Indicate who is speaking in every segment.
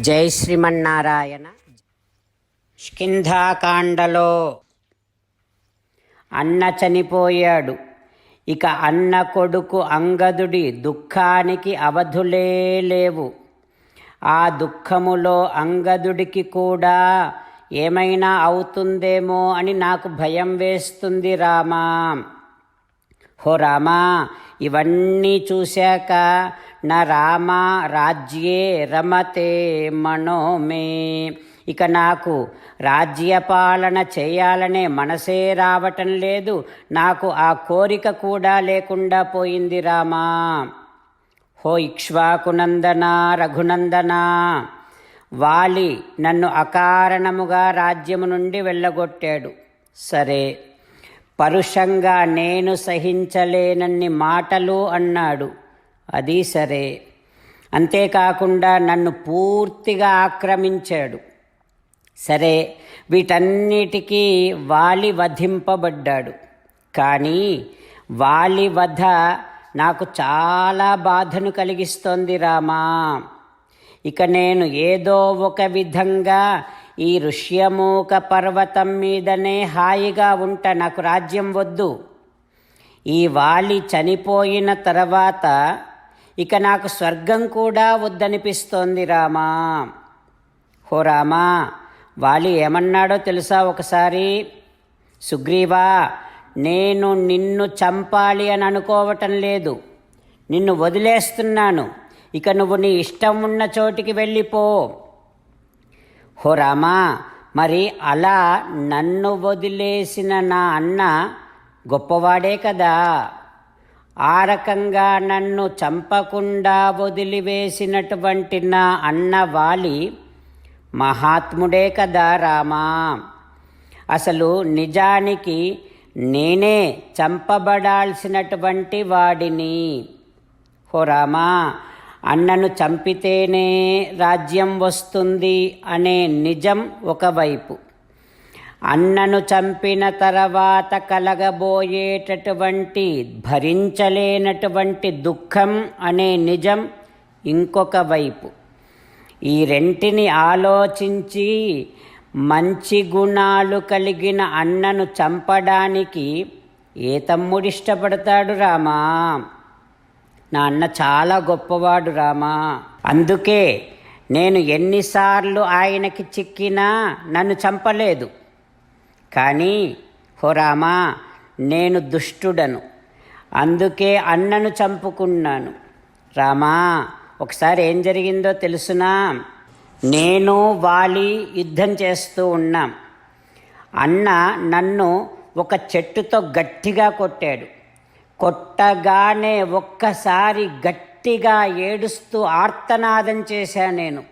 Speaker 1: జై శ్రీమన్నారాయణ. స్కింధాకాండలో అన్న చనిపోయాడు. ఇక అన్న కొడుకు అంగదుడి దుఃఖానికి అవధులే లేవు. ఆ దుఃఖములో అంగదుడికి కూడా ఏమైనా అవుతుందేమో అని నాకు భయం వేస్తుంది రామా. హో రామా ఇవన్నీ చూశాక నా రామ రాజ్యే రమతే మనోమే. ఇక నాకు రాజ్యపాలన చేయాలనే మనసే రావటం లేదు. నాకు ఆ కోరిక కూడా లేకుండా పోయింది రామా. హో ఇక్ష్వాకునందన రఘునందన. వాలి నన్ను అకారణముగా రాజ్యము నుండి వెళ్ళగొట్టాడు. సరే. పరుషంగా నేను సహించలేనన్ని మాటలు అన్నాడు. అది సరే. అంతేకాకుండా నన్ను పూర్తిగా ఆక్రమించాడు. సరే వీటన్నిటికీ వాలి వధింపబడ్డాడు. కానీ వాలి వధ నాకు చాలా బాధను కలిగిస్తోంది రామా. ఇక నేను ఏదో ఒక విధంగా ఈ ఋష్యమూక పర్వతం మీదనే హాయిగా ఉంట నాకు రాజ్యం వద్దు. ఈ వాలి చనిపోయిన తర్వాత ఇక నాకు స్వర్గం కూడా వద్దనిపిస్తోంది రామా. హో రామా వాలి ఏమన్నాడో తెలుసా ఒకసారి? సుగ్రీవా నేను నిన్ను చంపాలి అని అనుకోవటం లేదు. నిన్ను వదిలేస్తున్నాను. ఇక నువ్వు నీ ఇష్టం ఉన్న చోటికి వెళ్ళిపో. హో రామా మరి అలా నన్ను వదిలేసిన నా అన్న గొప్పవాడే కదా. ఆ రకంగా నన్ను చంపకుండా వదిలివేసినటువంటి నా అన్న వాలి మహాత్ముడే కదా రామా. అసలు నిజానికి నేనే చంపబడాల్సినటువంటి వాడిని. హో రామా అన్నను చంపితేనే రాజ్యం వస్తుంది అనే నిజం ఒకవైపు. అన్నను చంపిన తర్వాత కలగబోయేటటువంటి భరించలేనటువంటి దుఃఖం అనే నిజం ఇంకొక వైపు. ఈ రెంటిని ఆలోచించి మంచి గుణాలు కలిగిన అన్నను చంపడానికి ఏ తమ్ముడు ఇష్టపడతాడు రామా? నా అన్న చాలా గొప్పవాడు రామా. అందుకే నేను ఎన్నిసార్లు ఆయనకి చిక్కినా నన్ను చంపలేదు. కానీ హో రామా నేను దుష్టుడను. అందుకే అన్నను చంపుకున్నాను. రామా ఒకసారి ఏం జరిగిందో తెలుసునా? నేను వాలి యుద్ధం చేస్తూ ఉన్నాం. అన్న నన్ను ఒక చెట్టుతో గట్టిగా కొట్టాడు. కొట్టగానే ఒక్కసారి గట్టిగా ఏడుస్తూ ఆర్తనాదం చేశా నేను.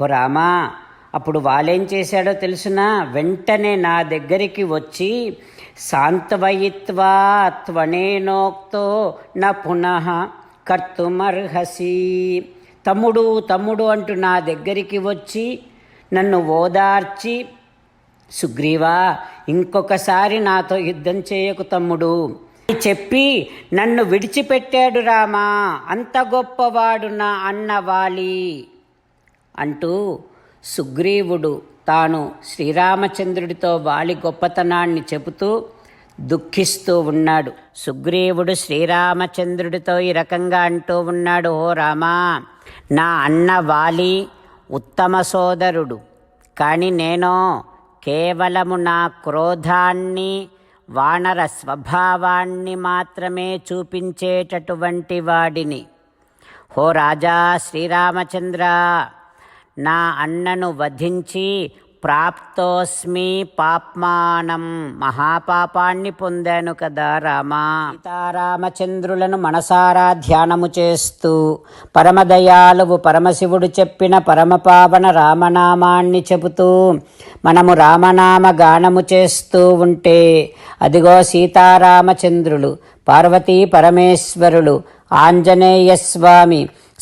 Speaker 1: హో రామా అప్పుడు వాళ్ళేం చేశాడో తెలుసునా? వెంటనే నా దగ్గరికి వచ్చి శాంతవయిత్వా త్వనేనోక్తో న పునః కర్తుమర్హసి. తమ్ముడు తమ్ముడు అంటూ నా దగ్గరికి వచ్చి నన్ను ఓదార్చి సుగ్రీవా ఇంకొకసారి నాతో యుద్ధం చేయకు తమ్ముడు. చెప్పి నన్ను విడిచిపెట్టాడు రామా. అంత గొప్పవాడు నా అన్నవాలి అంటూ సుగ్రీవుడు తాను శ్రీరామచంద్రుడితో వాలి గొప్పతనాన్ని చెబుతూ దుఃఖిస్తూ ఉన్నాడు. సుగ్రీవుడు శ్రీరామచంద్రుడితో ఈ రకంగా అంటూ ఉన్నాడు ఓ రామా నా అన్న వాలి ఉత్తమ సోదరుడు. కానీ నేను కేవలము నా క్రోధాన్ని వానర స్వభావాన్ని మాత్రమే చూపించేటటువంటి వాడిని. హో రాజా శ్రీరామచంద్ర నా అన్నను వధించి ప్రాప్తోస్మి పాప్మానం. మహాపాపాన్ని పొందాను కదా రామా. సీతారామచంద్రులను మనసారా ధ్యానము చేస్తూ పరమదయాలువు పరమశివుడు చెప్పిన పరమపావన రామనామాన్ని చెబుతూ మనము రామనామ గానము చేస్తూ ఉంటే అదిగో సీతారామచంద్రులు పార్వతీ పరమేశ్వరులు ఆంజనేయ స్వామి